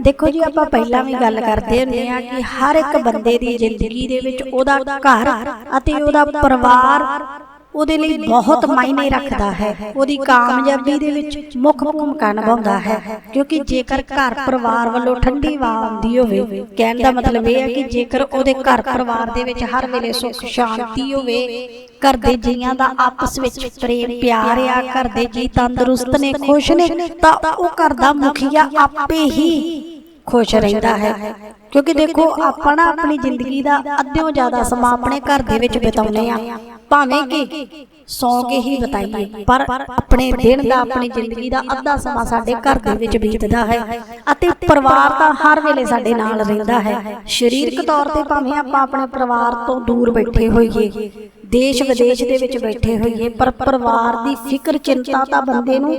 ਦੇਖੋ ਜੀ ਆਪਾਂ ਪਹਿਲਾਂ ਵੀ ਗੱਲ ਕਰਦੇ ਹੁੰਦੇ ਆ ਕਿ ਹਰ ਇੱਕ ਬੰਦੇ ਦੀ ਜ਼ਿੰਦਗੀ ਦੇ ਵਿੱਚ ਉਹਦਾ ਘਰ ਅਤੇ ਉਹਦਾ ਪਰਿਵਾਰ ਉਹਦੇ ਲਈ ਬਹੁਤ ਮਾਇਨੇ ਰੱਖਦਾ ਹੈ। ਉਹਦੀ ਕਾਮਯਾਬੀ ਦੇ ਵਿੱਚ ਮੁੱਖ ਭੂਮਿਕਾ ਨਿਭਾਉਂਦਾ ਹੈ। ਕਿਉਂਕਿ ਜੇਕਰ ਘਰ ਪਰਿਵਾਰ ਵੱਲੋਂ ਠੰਡੀ ਹਵਾ ਆਉਂਦੀ ਹੋਵੇ ਕਹਿਣ ਦਾ ਮਤਲਬ ਇਹ ਹੈ ਕਿ ਜੇਕਰ ਉਹਦੇ ਘਰ ਪਰਿਵਾਰ ਦੇ ਵਿੱਚ ਹਰ ਵੇਲੇ ਸੁੱਖ ਸ਼ਾਂਤੀ ਹੋਵੇ ਘਰ ਦੇ ਜੀਆਂ ਦਾ ਆਪਸ ਵਿੱਚ ਪ੍ਰੇਮ ਪਿਆਰ ਆ ਘਰ ਦੇ ਜੀ ਤੰਦਰੁਸਤ ਨੇ ਖੁਸ਼ ਨੇ ਤਾਂ ਉਹ ਘਰ ਦਾ ਮੁਖੀਆ ਆਪੇ ਹੀ ਖੁਸ਼ ਰਹਿੰਦਾ ਹੈ। ਕਿਉਂਕਿ ਦੇਖੋ ਆਪਾਂ ਨਾ ਆਪਣੀ ਜ਼ਿੰਦਗੀ ਦਾ ਅੱਧਿਓਂ ਜ਼ਿਆਦਾ ਸਮਾਂ ਆਪਣੇ ਘਰ ਦੇ ਵਿੱਚ ਬਿਤਾਉਂਦੇ ਆ ਭਾਵੇਂ ਕਿ ਸੌ ਕੇ ਹੀ ਬਤਾਈਏ ਪਰ ਆਪਣੇ ਦਿਨ ਦਾ ਆਪਣੀ ਜ਼ਿੰਦਗੀ ਦਾ ਅੱਧਾ ਸਮਾਂ ਸਾਡੇ ਘਰ ਦੇ ਵਿੱਚ ਬੀਤਦਾ ਹੈ ਅਤੇ ਪਰਿਵਾਰ ਤਾਂ ਹਰ ਵੇਲੇ ਸਾਡੇ ਨਾਲ ਰਹਿੰਦਾ ਹੈ। ਸਰੀਰਕ ਤੌਰ ਤੇ ਭਾਵੇਂ ਆਪਾਂ ਆਪਣੇ ਪਰਿਵਾਰ ਤੋਂ ਦੂਰ ਬੈਠੇ ਹੋਈਏ ਦੇਸ਼ ਵਿਦੇਸ਼ ਦੇ ਵਿੱਚ ਬੈਠੇ ਹੋਈਏ ਪਰ ਪਰਿਵਾਰ ਦੀ ਫਿਕਰ ਚਿੰਤਾ ਤਾਂ ਬੰਦੇ ਨੂੰ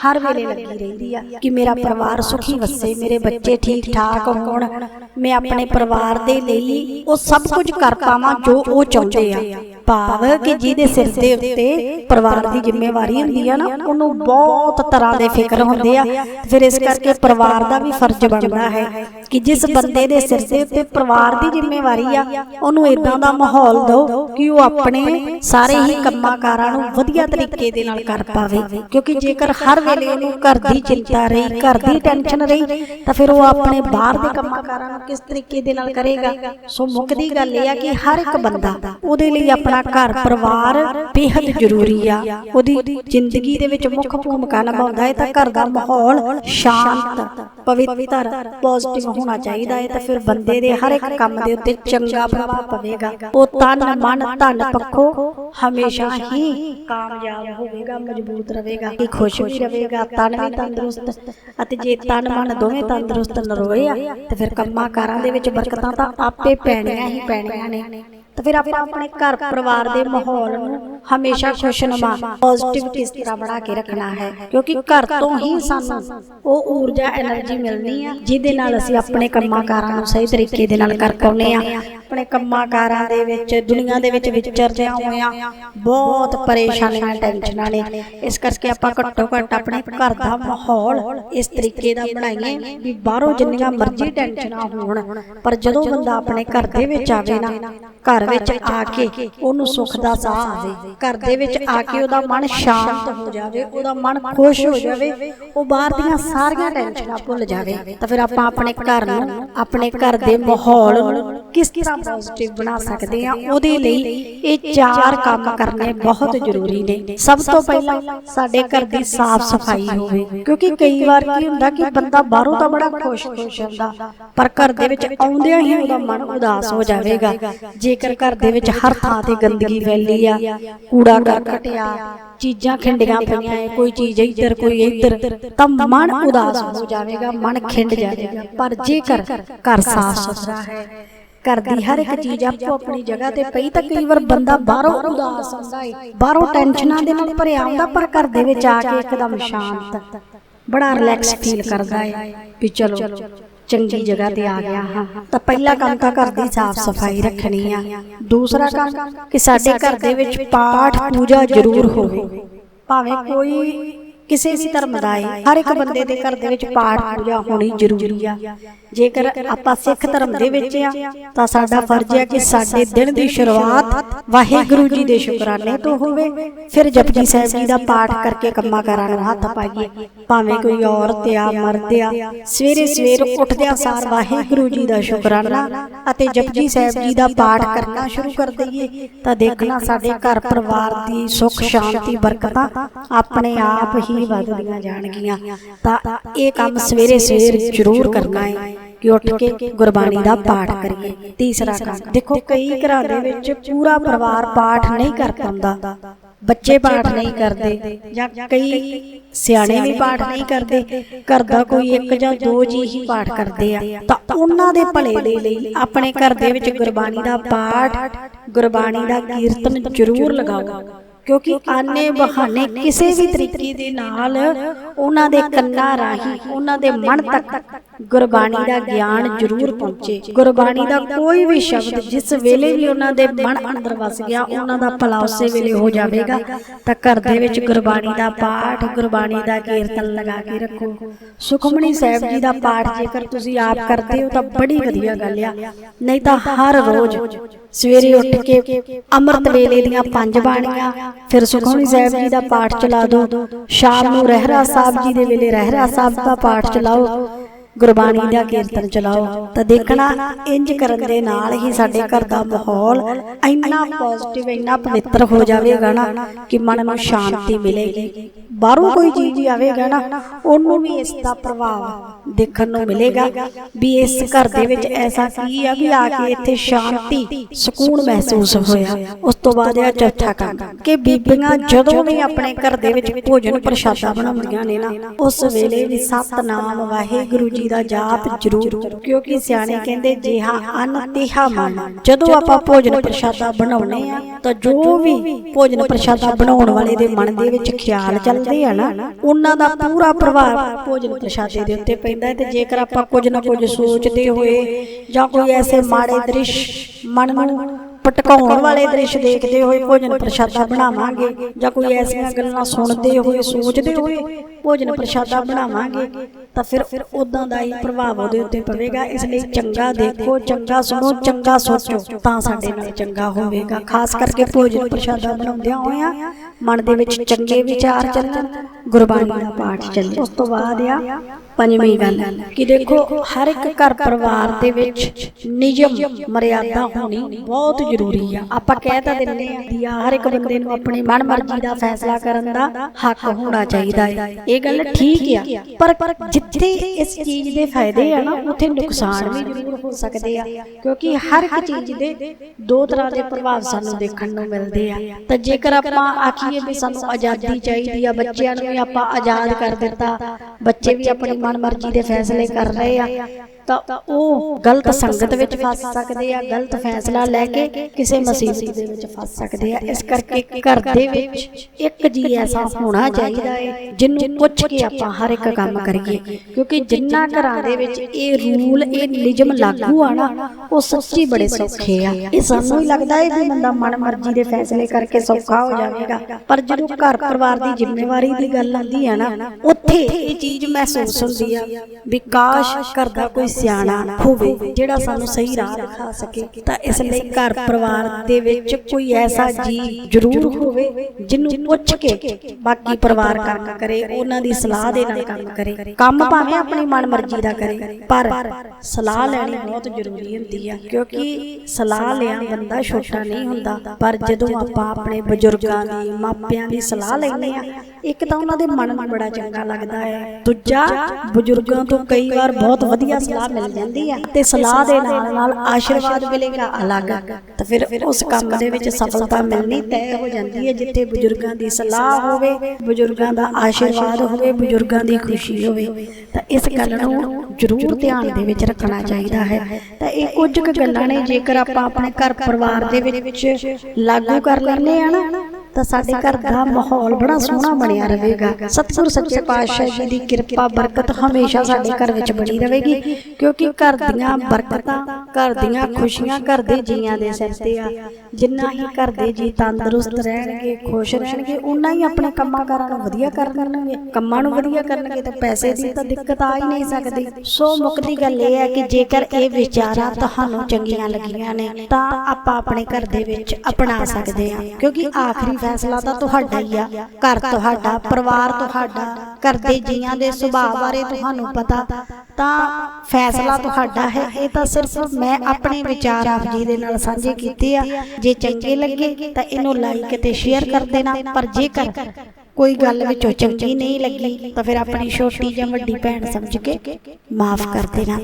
ਹਰ ਵੇਲੇ ਲੱਗੀ ਰਹਿੰਦੀ ਆ ਕਿ ਮੇਰਾ ਪਰਿਵਾਰ ਸੁਖੀ ਵਸੇ ਮੇਰੇ ਬੱਚੇ ਠੀਕ ਠਾਕ ਹੋਣ ਮੈਂ ਆਪਣੇ ਪਰਿਵਾਰ ਦੇ ਲਈ ਉਹ ਸਭ ਕੁਝ ਕਰ ਪਾਵਾਂ ਜੋ ਉਹ ਚਾਹੁੰਦੇ ਆ। ਭਾਵ ਕਿ ਜਿਹਦੇ ਸਿਰ ਦੇ ਉੱਤੇ ਪਰਿਵਾਰ ਦੀ ਜ਼ਿੰਮੇਵਾਰੀ ਹੁੰਦੀ ਆ ਨਾ ਉਹਨੂੰ ਬਹੁਤ ਤਰ੍ਹਾਂ ਦੇ ਫਿਕਰ ਹੁੰਦੇ ਆ। ਫਿਰ ਇਸ ਕਰਕੇ ਪਰਿਵਾਰ ਦਾ ਵੀ ਫਰਜ਼ ਬਣਦਾ ਹੈ ਕਿ ਜਿਸ ਬੰਦੇ ਦੇ ਸਿਰ ਦੇ ਉੱਤੇ ਪਰਿਵਾਰ ਦੀ ਜ਼ਿੰਮੇਵਾਰੀ ਆ ਉਹਨੂੰ ਇਦਾਂ ਦਾ ਮਾਹੌਲ ਦਿਓ ਕਿ ਉਹ ਆਪਣੇ ਸਾਰੇ ਹੀ ਕੰਮਾਂ ਕਾਰਾਂ ਨੂੰ ਵਧੀਆ ਤਰੀਕੇ ਦੇ ਨਾਲ ਕਰ ਪਾਵੇ। ਕਿਉਂਕਿ ਜੇਕਰ ਹਰ ਵੇਲੇ ਉਹਨੂੰ ਘਰ ਦੀ ਚਿੰਤਾ ਰਹੀ ਘਰ ਦੀ ਟੈਨਸ਼ਨ ਰਹੀ ਤਾਂ ਫਿਰ ਉਹ ਆਪਣੇ ਬਾਹਰ ਦੇ ਕੰਮਾਂ ਕਾਰਾਂ ਨੂੰ ਕਿਸ ਤਰੀਕੇ ਦੇ ਨਾਲ ਕਰੇਗਾ ਸੋ ਮੁੱਕਦੀ ਗੱਲ ਇਹ ਆ ਕਿ ਹਰ ਇੱਕ ਬੰਦਾ ਉਹਦੇ ਲਈ ਆਪਣਾ ਘਰ, ਪਰਿਵਾਰ ਬੇहद ਜ਼ਰੂਰੀ ਆ। ਉਹਦੀ ਜ਼ਿੰਦਗੀ ਦੇ ਵਿੱਚ ਮੁੱਖ ਭੂਮਿਕਾ ਨਿਭਾਉਂਦਾ ਹੈ ਤਾਂ ਘਰ ਦਾ ਮਾਹੌਲ ਸ਼ਾਂਤ, ਪਵਿੱਤਰ ਪੋਜ਼ਿਟਿਵ ਹੋਣਾ ਚਾਹੀਦਾ ਹੈ ਤਾਂ ਫਿਰ ਬੰਦੇ ਦੇ ਹਰ ਇੱਕ ਕੰਮ ਦੇ ਉੱਤੇ ਚੰਗਾ ਪ੍ਰਭਾਵ ਪਵੇਗਾ। ਉਹ ਤਨ, ਮਨ, ਧਨ, ਪੱਖੋਂ ਹਮੇਸ਼ਾ ਹੀ ਕਾਮਯਾਬ ਹੋਵੇਗਾ, ਮਜ਼ਬੂਤ ਰਹੇਗਾ ਕਿ ਖੁਸ਼ ਵੀ ਰਹੇਗਾ, ਤਨ ਵੀ ਤੰਦਰੁਸਤ ਅਤੇ ਜੇ ਤਨ, ਮਨ ਦੋਵੇਂ ਤੰਦਰੁਸਤ ਨਰੋਏ ਆ, ਤੇ ਫਿਰ ਕੰਮਾਂ ਕਾਰਾਂ ਦੇ ਵਿੱਚ ਬਰਕਤਾਂ ਤਾਂ ਆਪੇ ਪੈਣੀਆਂ ਹੀ ਪੈਣੀਆਂ ਨੇ। ਤਾਂ ਫਿਰ ਆਪਾਂ ਆਪਣੇ ਘਰ ਪਰਿਵਾਰ ਦੇ ਮਾਹੌਲ ਨੂੰ ਹਮੇਸ਼ਾ ਖੁਸ਼ਨਮਾ ਪੋਜ਼ਿਟਿਵਿਟੀ ਇਸ ਤਰ੍ਹਾਂ ਬਣਾ ਕੇ ਰੱਖਣਾ ਹੈ। ਕਿਉਂਕਿ ਘਰ ਤੋਂ ਹੀ ਸਾਨੂੰ ਉਹ ਊਰਜਾ એનર્ਜੀ ਮਿਲਣੀ ਆ, ਜਿਹਦੇ ਨਾਲ ਅਸੀਂ ਆਪਣੇ ਕੰਮਾਂ ਕਾਰਾਂ ਨੂੰ ਸਹੀ ਤਰੀਕੇ ਦੇ ਨਾਲ ਕਰ ਪਾਉਨੇ ਆ। ਆਪਣੇ ਕੰਮਾਂ ਕਾਰਾਂ ਦੇ ਵਿੱਚ, ਦੁਨੀਆ ਦੇ ਵਿੱਚ ਵਿਚਰਦੇ ਹੋਏ ਆ ਬਹੁਤ ਪਰੇਸ਼ਾਨੀਆਂ, ਟੈਨਸ਼ਨਾਂ ਨੇ। ਇਸ ਕਰਕੇ ਆਪਾਂ ਘੱਟੋ ਘੱਟ ਆਪਣੇ ਘਰ ਦਾ ਮਾਹੌਲ ਇਸ ਤਰੀਕੇ ਦਾ ਬਣਾਈਏ ਵੀ ਬਾਹਰੋਂ ਜਿੰਨੀਆਂ ਮਰਜ਼ੀ ਟੈਨਸ਼ਨਾਂ ਹੋਣ, ਪਰ ਜਦੋਂ ਬੰਦਾ ਆਪਣੇ ਘਰ ਦੇ ਵਿੱਚ ਆਵੇ ਨਾ, ਘਰ ਵਿੱਚ ਆ ਕੇ ਉਹਨੂੰ ਸੁੱਖ ਦਾ ਸਾਹ ਆਵੇ ਘਰ ਦੇ ਵਿੱਚ ਆ ਕੇ ਉਹਦਾ ਮਨ ਸ਼ਾਂਤ ਹੋ ਜਾਵੇ ਉਹਦਾ ਮਨ ਖੁਸ਼ ਹੋ ਜਾਵੇ ਉਹ ਬਾਹਰ ਦੀਆਂ ਸਾਰੀਆਂ ਟੈਨਸ਼ਨਾਂ ਭੁੱਲ ਜਾਵੇ ਤਾਂ ਫਿਰ ਆਪਾਂ ਆਪਣੇ ਘਰ ਨੂੰ ਆਪਣੇ ਘਰ ਦੇ ਮਾਹੌਲ ਨੂੰ ਕਿਸ ਤਰ੍ਹਾਂ ਪੋਜ਼ਿਟਿਵ ਬਣਾ ਸਕਦੇ ਆ ਉਹਦੇ ਲਈ ਇਹ ਚਾਰ ਕੰਮ ਕਰਨੇ ਬਹੁਤ ਜ਼ਰੂਰੀ ਨੇ। ਸਭ ਤੋਂ ਪਹਿਲਾਂ ਸਾਡੇ ਘਰ ਦੀ ਸਾਫ਼ ਸਫ਼ਾਈ ਹੋਵੇ। ਕਿਉਂਕਿ ਕਈ ਵਾਰ ਕੀ ਹੁੰਦਾ ਕਿ ਬੰਦਾ ਬਾਹਰੋਂ ਤਾਂ ਬੜਾ ਖੁਸ਼-ਖੁਸ਼ ਹੁੰਦਾ ਪਰ ਘਰ ਦੇ ਵਿੱਚ ਆਉਂਦਿਆਂ ਹੀ ਉਹਦਾ ਮਨ ਉਦਾਸ ਹੋ ਜਾਵੇਗਾ। ਜੇਕਰ ਘਰ ਦੇ ਵਿੱਚ ਹਰ ਥਾਂ ਤੇ ਗੰਦਗੀ ਫੈਲੀ ਆ ਕੂੜਾ ਕਰਕਟ ਆ ਚੀਜ਼ਾਂ ਖਿੰਡੀਆਂ ਪਈਆਂ ਐ ਕੋਈ ਚੀਜ਼ ਇੱਧਰ ਕੋਈ ਇੱਧਰ ਤਾਂ ਮਨ ਉਦਾਸ ਹੋ ਜਾਵੇਗਾ ਮਨ ਖਿੰਡ ਜਾਵੇਗਾ। ਪਰ ਜੇਕਰ ਘਰ ਸਾਫ਼ ਸੁਥਰਾ ਹੈ ਘਰ ਦੀ ਹਰ ਇੱਕ ਚੀਜ਼ ਆਪੋ ਆਪਣੀ ਜਗ੍ਹਾ ਤੇ ਪਈ ਤਾਂ ਕਈ ਵਾਰ ਬੰਦਾ ਬਾਹਰੋਂ ਉਦਾਸ ਹੁੰਦਾ ਏ। ਬਾਹਰੋਂ ਟੈਨਸ਼ਨਾਂ ਦੇ ਨਾਲ ਭਰਿਆ ਹੁੰਦਾ ਪਰ ਘਰ ਦੇ ਵਿੱਚ ਆ ਕੇ ਇੱਕਦਮ ਸ਼ਾਂਤ ਬੜਾ ਰਿਲੈਕਸ ਫੀਲ ਕਰਦਾ ਏ ਵੀ ਚਲੋ ਚੰਗੀ ਜਗ੍ਹਾ ਤੇ ਆ ਗਿਆ ਹਾਂ। ਤਾਂ ਪਹਿਲਾ ਕੰਮ ਤਾਂ ਘਰ ਦੀ ਸਾਫ਼ ਸਫ਼ਾਈ ਰੱਖਣੀ ਆ। ਦੂਸਰਾ ਕੰਮ ਕਿ ਸਾਡੇ ਘਰ ਦੇ ਵਿੱਚ ਪਾਠ ਪੂਜਾ ਜ਼ਰੂਰ ਹੋਵੇ। ਭਾਵੇਂ ਕੋਈ ਕਿਸੇ ਵੀ ਧਰਮ ਦਾ ਹੈ ਹਰ ਇੱਕ ਬੰਦੇ ਦੇ ਘਰ ਦੇ ਵਿੱਚ ਪਾਠ ਪੂਜਾ ਹੋਣੀ ਜ਼ਰੂਰੀ ਆ। ਜੇਕਰ ਆਪਾਂ ਸਿੱਖ ਧਰਮ ਦੇ ਵਿੱਚ ਆ ਤਾਂ ਸਾਡਾ ਫਰਜ਼ ਹੈ ਕਿ ਸਾਡੇ ਦਿਨ ਦੀ ਸ਼ੁਰੂਆਤ ਵਾਹਿਗੁਰੂ ਜੀ ਦੇ ਸ਼ੁਕਰਾਨੇ ਤੋਂ ਹੋਵੇ ਫਿਰ ਜਪਜੀ ਸਾਹਿਬ ਜੀ ਦਾ ਪਾਠ ਕਰਕੇ ਕੰਮਾਂ ਕਾਰਾਂ ਨੂੰ ਹੱਥ ਪਾਈਏ। ਭਾਵੇਂ ਕੋਈ ਔਰਤ ਆ ਮਰਦ ਆ ਸਵੇਰੇ ਸਵੇਰ ਉੱਠਦਿਆਂ ਸਾਰ ਵਾਹਿਗੁਰੂ ਜੀ ਦਾ ਸ਼ੁਕਰਾਨਾ ਅਤੇ ਜਪਜੀ ਸਾਹਿਬ ਜੀ ਦਾ ਪਾਠ ਕਰਨਾ ਸ਼ੁਰੂ ਕਰ ਦਈਏ ਤਾਂ ਦੇਖਣਾ ਸਾਡੇ ਘਰ ਪਰਿਵਾਰ ਦੀ ਸੁੱਖ ਸ਼ਾਂਤੀ ਬਰਕਤਾਂ ਆਪਣੇ ਆਪ ਹੀ ਵਧਦੀਆਂ ਜਾਣਗੀਆਂ। ਤਾਂ ਇਹ ਕੰਮ ਸਵੇਰੇ ਸਵੇਰ ਜ਼ਰੂਰ ਕਰਨਾ ਹੈ ਕਿ ਉੱਠ ਕੇ ਗੁਰਬਾਣੀ ਦਾ ਪਾਠ ਕਰੀਏ। ਤੀਸਰਾ ਕੰਮ। ਦੇਖੋ ਕਈ ਘਰਾਂ ਦੇ ਵਿੱਚ ਪੂਰਾ ਪਰਿਵਾਰ ਪਾਠ ਨਹੀਂ ਕਰ ਪਾਉਂਦਾ। ਬੱਚੇ ਪਾਠ ਨਹੀਂ ਕਰਦੇ ਜਾਂ ਕਈ ਸਿਆਣੇ ਵੀ ਪਾਠ ਨਹੀਂ ਕਰਦੇ ਘਰ ਦਾ ਕੋਈ ਇੱਕ ਜਾਂ ਦੋ ਜੀ ਹੀ ਪਾਠ ਕਰਦੇ ਆ। ਤਾਂ ਉਹਨਾਂ ਦੇ ਭਲੇ ਦੇ ਲਈ ਆਪਣੇ ਘਰ ਦੇ ਵਿੱਚ ਗੁਰਬਾਣੀ ਦਾ ਪਾਠ ਗੁਰਬਾਣੀ ਦਾ ਕੀਰਤਨ ਜ਼ਰੂਰ ਲਗਾਓ। ਕਿਉਂਕਿ ਆਨੇ ਬਹਾਨੇ ਕਿਸੇ ਵੀ ਤਰੀਕੇ ਦੇ ਨਾਲ ਉਹਨਾਂ ਦੇ ਕੰਨਾਂ ਰਾਹੀਂ ਉਹਨਾਂ ਦੇ ਮਨ ਤੱਕ ਗੁਰਬਾਣੀ ਦਾ ਗਿਆਨ ਜ਼ਰੂਰ ਪਹੁੰਚੇ। ਗੁਰਬਾਣੀ ਦਾ ਕੋਈ ਵੀ ਸ਼ਬਦ ਜਿਸ ਵੇਲੇ ਵੀ ਉਹਨਾਂ ਦੇ ਮਨ ਅੰਦਰ ਵਸ ਗਿਆ, ਉਹਨਾਂ ਦਾ ਭਲਾ ਉਸੇ ਵੇਲੇ ਹੋ ਜਾਵੇਗਾ। ਤਾਂ ਘਰ ਦੇ ਵਿੱਚ ਗੁਰਬਾਣੀ ਦਾ ਪਾਠ, ਗੁਰਬਾਣੀ ਦਾ ਕੀਰਤਨ ਲਗਾ ਕੇ ਰੱਖੋ। ਸੁਖਮਣੀ ਸਾਹਿਬ ਜੀ ਦਾ ਪਾਠ ਜੇਕਰ ਤੁਸੀਂ ਆਪ ਕਰਦੇ ਹੋ ਤਾਂ ਬੜੀ ਵਧੀਆ ਗੱਲ ਆ। ਨਹੀਂ ਤਾਂ ਹਰ ਰੋਜ਼ ਸਵੇਰੇ ਉੱਠ ਕੇ ਅੰਮ੍ਰਿਤ ਵੇਲੇ ਦੀਆਂ ਪੰਜ ਬਾਣੀਆਂ, ਫਿਰ ਸੁਖਮਨੀ ਸਾਹਿਬ ਜੀ ਦਾ ਪਾਠ ਚਲਾ ਦਿਓ। ਸ਼ਾਮ ਨੂੰ ਰਹਿਰਾ ਸਾਹਿਬ ਜੀ ਦੇ ਵੇਲੇ ਰਹਿਰਾ ਸਾਹਿਬ ਦਾ ਪਾਠ ਚਲਾਓ। ਗੁਰਬਾਣੀ ਦਾ ਕੀਰਤਨ ਚਲਾਓ ਤਾਂ ਦੇਖਣਾ ਇੰਜ ਕਰਨ ਦੇ ਨਾਲ ਹੀ ਸਾਡੇ ਘਰ ਦਾ ਮਾਹੌਲ ਇੰਨਾ ਪੋਜ਼ਿਟਿਵ ਇੰਨਾ ਪਵਿੱਤਰ ਹੋ ਜਾਵੇਗਾ ਨਾ ਕਿ ਮਨ ਨੂੰ ਸ਼ਾਂਤੀ ਮਿਲੇਗੀ। ਬਾਹਰੋਂ ਕੋਈ ਚੀਜ਼ ਆਵੇਗਾ ਨਾ ਉਹਨੂੰ ਵੀ ਇਸ ਦਾ ਪ੍ਰਭਾਵ ਦੇਖਣ ਨੂੰ ਮਿਲੇਗਾ ਵੀ ਇਸ ਘਰ ਦੇ ਵਿੱਚ ਐਸਾ ਕੀ ਆ ਵੀ ਆ ਕੇ ਇੱਥੇ ਸ਼ਾਂਤੀ ਸਕੂਨ ਮਹਿਸੂਸ ਹੋਇਆ। ਉਸ ਤੋਂ ਬਾਅਦ ਇਹ ਚੌਥਾ ਕੰਮ ਕਿ ਬੀਬੀਆਂ ਜਦੋਂ ਵੀ ਆਪਣੇ ਘਰ ਦੇ ਵਿੱਚ ਭੋਜਨ ਪ੍ਰਸ਼ਾਦਾ ਬਣਾਉਂਦੀਆਂ ਨੇ ਨਾ ਉਸ ਵੇਲੇ ਵੀ ਸਤਨਾਮ ਵਾਹਿਗੁਰੂ ਜੀ ਦਾ ਜਾਪ ਜ਼ਰੂਰ ਕਿਉਂਕਿ ਸਿਆਣੇ ਕਹਿੰਦੇ ਜਿਹਾ ਅੰਨ ਤਿਹਾ ਮਨ। ਜਦੋਂ ਆਪਾਂ ਭੋਜਨ ਪ੍ਰਸ਼ਾਦਾ ਬਣਾਉਨੇ ਆ ਤਾਂ ਜੋ ਵੀ ਭੋਜਨ ਪ੍ਰਸ਼ਾਦਾ ਬਣਾਉਣ ਵਾਲੇ ਦੇ ਮਨ ਦੇ ਵਿੱਚ ਖਿਆਲ ਚੱਲਦੇ ਆ ਨਾ, ਉਹਨਾਂ ਦਾ ਪੂਰਾ ਪ੍ਰਭਾਵ ਭੋਜਨ ਪ੍ਰਸ਼ਾਦੇ ਦੇ ਉੱਤੇ ਪੈਂਦਾ ਹੈ ਤੇ ਜੇਕਰ ਆਪਾਂ ਕੁਝ ਨਾ ਕੁਝ ਸੋਚਦੇ ਹੋਏ ਜਾਂ ਕੋਈ ਐਸੇ ਮਾੜੇ ਦ੍ਰਿਸ਼ ਮਨ ਨੂੰ ਪਟਕਾਉਣ ਵਾਲੇ ਦ੍ਰਿਸ਼ ਦੇਖਦੇ ਹੋਏ ਭੋਜਨ ਪ੍ਰਸ਼ਾਦਾ ਬਣਾਵਾਂਗੇ ਜਾਂ ਕੋਈ ਐਸੀਆਂ ਗੱਲਾਂ ਸੁਣਦੇ ਹੋਏ ਸੋਚਦੇ ਹੋਏ ਭੋਜਨ ਪ੍ਰਸ਼ਾਦਾ ਬਣਾਵਾਂਗੇ ਤਾਂ ਫਿਰ ਉਦਾਂ ਦਾ ਹੀ ਪ੍ਰਭਾਵ ਉਹਦੇ ਉੱਤੇ ਪਵੇਗਾ। ਇਸ ਲਈ ਚੰਗਾ ਦੇਖੋ ਚੰਗਾ ਸੁਣੋ ਚੰਗਾ ਸੋਚੋ ਤਾਂ ਸਾਡੇ ਨਾਲ ਚੰਗਾ ਹੋਵੇਗਾ। ਖਾਸ ਕਰਕੇ ਭੋਜਨ ਪ੍ਰਸ਼ਾਦਾ ਬਣਾਉਂਦਿਆਂ ਹੋਇਆਂ ਮਨ ਦੇ ਵਿੱਚ ਚੰਗੇ ਵਿਚਾਰ ਚੱਲਣ ਗੁਰਬਾਣੀ ਦਾ ਪਾਠ ਚੱਲੇ। ਉਸ ਤੋਂ ਬਾਅਦ ਆ ਪੰਜਵੀਂ ਗੱਲ। ਕਿ ਦੇਖੋ ਹਰ ਇੱਕ ਘਰ ਪਰਿਵਾਰ ਦੇ ਵਿੱਚ ਨਿਯਮ ਮਰਿਆਦਾ ਹੋਣੀ ਬਹੁਤ ਜ਼ਰੂਰੀ ਆ। ਆਪਾਂ ਕਹਿ ਤਾਂ ਦਿੰਦੇ ਆ ਹਰ ਇੱਕ ਬੰਦੇ ਨੂੰ ਆਪਣੀ ਮਨਮਰਜ਼ੀ ਦਾ ਫੈਸਲਾ ਕਰਨ ਦਾ ਹੱਕ ਹੋਣਾ ਚਾਹੀਦਾ ਹੈ ਇਹ ਗੱਲ ਠੀਕ ਆ। ਪਰ ਜਿੱਥੇ ਇਸ ਚੀਜ਼ ਦੇ ਫਾਇਦੇ ਆ ਨਾ ਉੱਥੇ ਨੁਕਸਾਨ ਵੀ ਜ਼ਰੂਰ ਹੋ ਸਕਦੇ ਆ। ਕਿਉਂਕਿ ਹਰ ਇੱਕ ਚੀਜ਼ ਦੇ ਦੋ ਤਰ੍ਹਾਂ ਦੇ ਪ੍ਰਭਾਵ ਸਾਨੂੰ ਦੇਖਣ ਨੂੰ ਮਿਲਦੇ ਆ। ਤਾਂ ਜੇਕਰ ਆਪਾਂ ਆਖੀਏ ਵੀ ਸਾਨੂੰ ਆਜ਼ਾਦੀ ਚਾਹੀਦੀ ਆ ਬੱਚਿਆਂ ਨੂੰ ਵੀ ਆਪਾਂ ਆਜ਼ਾਦ ਕਰ ਦਿੱਤਾ ਬੱਚੇ ਵੀ ਆਪਣੀ ਮਨਮਰਜ਼ੀ ਦੇ ਫੈਸਲੇ ਕਰ ਰਹੇ ਆ ਤਾਂ ਉਹ ਗਲਤ ਸੰਗਤ ਵਿੱਚ ਫਸ ਸਕਦੇ ਆ, ਗਲਤ ਫੈਸਲਾ ਲੈ ਕੇ ਕਿਸੇ ਮੁਸੀਬਤ ਦੇ ਵਿੱਚ ਫਸ ਸਕਦੇ ਆ। ਇਸ ਕਰਕੇ ਘਰ ਦੇ ਵਿੱਚ ਇੱਕ ਜੀ ਐਸਾ ਹੋਣਾ ਚਾਹੀਦਾ ਹੈ ਜਿਹਨੂੰ ਪੁੱਛ ਕੇ ਆਪਾਂ ਹਰ ਇੱਕ ਕੰਮ ਕਰੀਏ। ਕਿਉਂਕਿ ਜਿੰਨਾ ਘਰਾਂ ਦੇ ਵਿੱਚ ਇਹ ਰੂਲ, ਇਹ ਨਿਯਮ ਲਾਗੂ ਆ ਨਾ ਉਹ ਸੱਚੀ ਬੜੇ ਸੌਖੇ ਆ। ਇਹ ਸਾਨੂੰ ਹੀ ਲੱਗਦਾ ਹੈ ਕਿ ਬੰਦਾ ਮਨ ਮਰਜ਼ੀ ਦੇ ਫੈਸਲੇ ਕਰਕੇ ਸੌਖਾ ਹੋ ਜਾਵੇਗਾ। ਪਰ ਜਦੋਂ ਘਰ ਪਰਿਵਾਰ ਦੀ ਜ਼ਿੰਮੇਵਾਰੀ ਦੀ ਗੱਲ ਆਉਂਦੀ ਆ ਨਾ, ਉੱਥੇ ਇਹ ਚੀਜ਼ ਮਹਿਸੂਸ ਹੁੰਦੀ ਆ ਵੀ ਕਾਸ਼ ਘਰ ਦਾ ਕੋਈ ਸਿਆਣਾ ਹੋਵੇ, ਜਿਹੜਾ ਸਾਨੂੰ ਸਹੀ ਰਾਹ ਦਿਖਾ ਸਕੇ, ਤਾਂ ਇਸ ਲਈ ਘਰ ਪਰਿਵਾਰ ਦੇ ਵਿੱਚ ਕੋਈ ਐਸਾ ਜੀ ਜ਼ਰੂਰ ਹੋਵੇ, ਜਿਹਨੂੰ ਪੁੱਛ ਕੇ ਬਾਕੀ ਪਰਿਵਾਰ ਕੰਮ ਕਰੇ, ਉਹਨਾਂ ਦੀ ਸਲਾਹ ਦੇ ਨਾਲ ਕੰਮ ਕਰੇ। ਕੰਮ ਭਾਵੇਂ ਆਪਣੀ ਮਨਮਰਜ਼ੀ ਦਾ ਕਰੇ, ਪਰ ਸਲਾਹ ਲੈਣੀ ਬਹੁਤ ਜ਼ਰੂਰੀ ਹੁੰਦੀ ਆ, ਕਿਉਂਕਿ ਸਲਾਹ ਲਿਆ ਬੰਦਾ ਛੋਟਾ ਨਹੀਂ ਹੁੰਦਾ, ਪਰ ਜਦੋਂ ਆਪਾਂ ਆਪਣੇ ਬਜ਼ੁਰਗਾਂ ਦੀ, ਮਾਪਿਆਂ ਦੀ ਸਲਾਹ ਲੈਂਦੇ ਆ ਇੱਕ ਤਾਂ ਉਹਨਾਂ ਦੇ ਮਨ ਨੂੰ ਬੜਾ ਚੰਗਾ ਲੱਗਦਾ ਹੈ। ਦੂਜਾ ਬਜ਼ੁਰਗਾਂ ਤੋਂ ਕਈ ਵਾਰ ਬਹੁਤ ਵਧੀਆ ਸਲਾਹ ਮਿਲ ਜਾਂਦੀ ਹੈ ਤੇ ਸਲਾਹ ਦੇ ਨਾਲ ਨਾਲ ਆਸ਼ੀਰਵਾਦ ਮਿਲੇਗਾ ਅਲੱਗ। ਤਾਂ ਫਿਰ ਉਸ ਕੰਮ ਦੇ ਵਿੱਚ ਸਫਲਤਾ ਮਿਲਣੀ ਤੈਅ ਹੋ ਜਾਂਦੀ ਹੈ ਜਿੱਥੇ ਬਜ਼ੁਰਗਾਂ ਦੀ ਸਲਾਹ ਹੋਵੇ ਬਜ਼ੁਰਗਾਂ ਦਾ ਆਸ਼ੀਰਵਾਦ ਹੋਵੇ ਬਜ਼ੁਰਗਾਂ ਦੀ ਖੁਸ਼ੀ ਹੋਵੇ। ਤਾਂ ਇਸ ਗੱਲ ਨੂੰ ਜ਼ਰੂਰ ਧਿਆਨ ਦੇ ਵਿੱਚ ਰੱਖਣਾ ਚਾਹੀਦਾ ਹੈ। ਤਾਂ ਇਹ ਕੁਝ ਕੁ ਗੱਲਾਂ ਨੇ ਜੇਕਰ ਆਪਾਂ ਆਪਣੇ ਘਰ ਪਰਿਵਾਰ ਦੇ ਵਿੱਚ ਲਾਗੂ ਕਰ ਲੈਂਦੇ ਆ ਨਾ ਤਾਂ ਸਾਡੇ ਘਰ ਦਾ ਮਾਹੌਲ ਬੜਾ ਸੋਹਣਾ ਬਣਿਆ ਰਹੇਗਾ। ਸਤਿਗੁਰ ਸੱਚੇ ਪਾਤਸ਼ਾਹ ਜੀ ਦੀ ਕਿਰਪਾ ਬਰਕਤ ਹਮੇਸ਼ਾ ਸਾਡੇ ਘਰ ਵਿੱਚ ਬਣੀ ਰਹੇਗੀ। ਕਿਉਂਕਿ ਘਰ ਦੀਆਂ ਬਰਕਤਾਂ ਘਰ ਦੀਆਂ ਖੁਸ਼ੀਆਂ ਘਰ ਦੇ ਜੀਆਂ ਦੇ ਸਿਰ ਤੇ ਆ। ਜਿੰਨਾ ਹੀ ਘਰ ਦੇ ਜੀ ਤੰਦਰੁਸਤ ਰਹਿਣਗੇ ਖੁਸ਼ ਰਹਿਣਗੇ ਉਨਾ ਹੀ ਆਪਣੇ ਕੰਮਾਂ ਕਾਰਾਂ ਨੂੰ ਵਧੀਆ ਕਰ ਲੈਣਗੇ ਕੰਮਾਂ ਨੂੰ ਵਧੀਆ ਕਰਨਗੇ ਤਾਂ ਪੈਸੇ ਦੀ ਤਾਂ ਦਿੱਕਤ ਆ ਹੀ ਨਹੀਂ ਸਕਦੀ। ਸੋ ਮੁੱਕਦੀ ਗੱਲ ਇਹ ਹੈ ਕਿ ਜੇਕਰ ਇਹ ਵਿਚਾਰਾਂ ਤੁਹਾਨੂੰ ਚੰਗੀਆਂ ਲੱਗੀਆਂ ਨੇ ਤਾਂ ਆਪਾਂ ਆਪਣੇ ਘਰ ਦੇ ਵਿੱਚ ਅਪਣਾ ਸਕਦੇ ਹਾਂ ਕਿਉਂਕਿ ਆਖਰੀ ਫੈਸਲਾ ਤਾਂ ਤੁਹਾਡਾ ਹੀ ਆ। ਘਰ ਤੁਹਾਡਾ, ਪਰਿਵਾਰ ਤੁਹਾਡਾ, ਘਰ ਜੀਆਂ ਦੇ ਸੁਭਾਅ ਬਾਰੇ ਤੁਹਾਨੂੰ ਪਤਾ। ਤਾਂ ਫੈਸਲਾ ਤੁਹਾਡਾ ਹੈ। ਇਹ ਤਾਂ ਸਿਰਫ ਮੈਂ ਆਪਣੇ ਵਿਚਾਰ ਆਪ ਜੀ ਦੇ ਨਾਲ ਸਾਂਝੇ ਕੀਤੇ ਆ। ਜੇ ਚੰਗੇ ਲੱਗੇ ਤਾਂ ਇਹਨੂੰ ਲਾਈਕ ਤੇ ਸ਼ੇਅਰ ਕਰ ਦੇਣਾ। ਪਰ ਜੇਕਰ ਕੋਈ ਗੱਲ ਵਿੱਚੋਂ ਚੰਗੀ ਨਹੀਂ ਲੱਗੀ ਤਾਂ ਫਿਰ ਆਪਣੀ ਛੋਟੀ ਜਾਂ ਵੱਡੀ ਭੈਣ ਸਮਝ ਕੇ ਮਾਫ ਕਰ ਦੇਣਾ।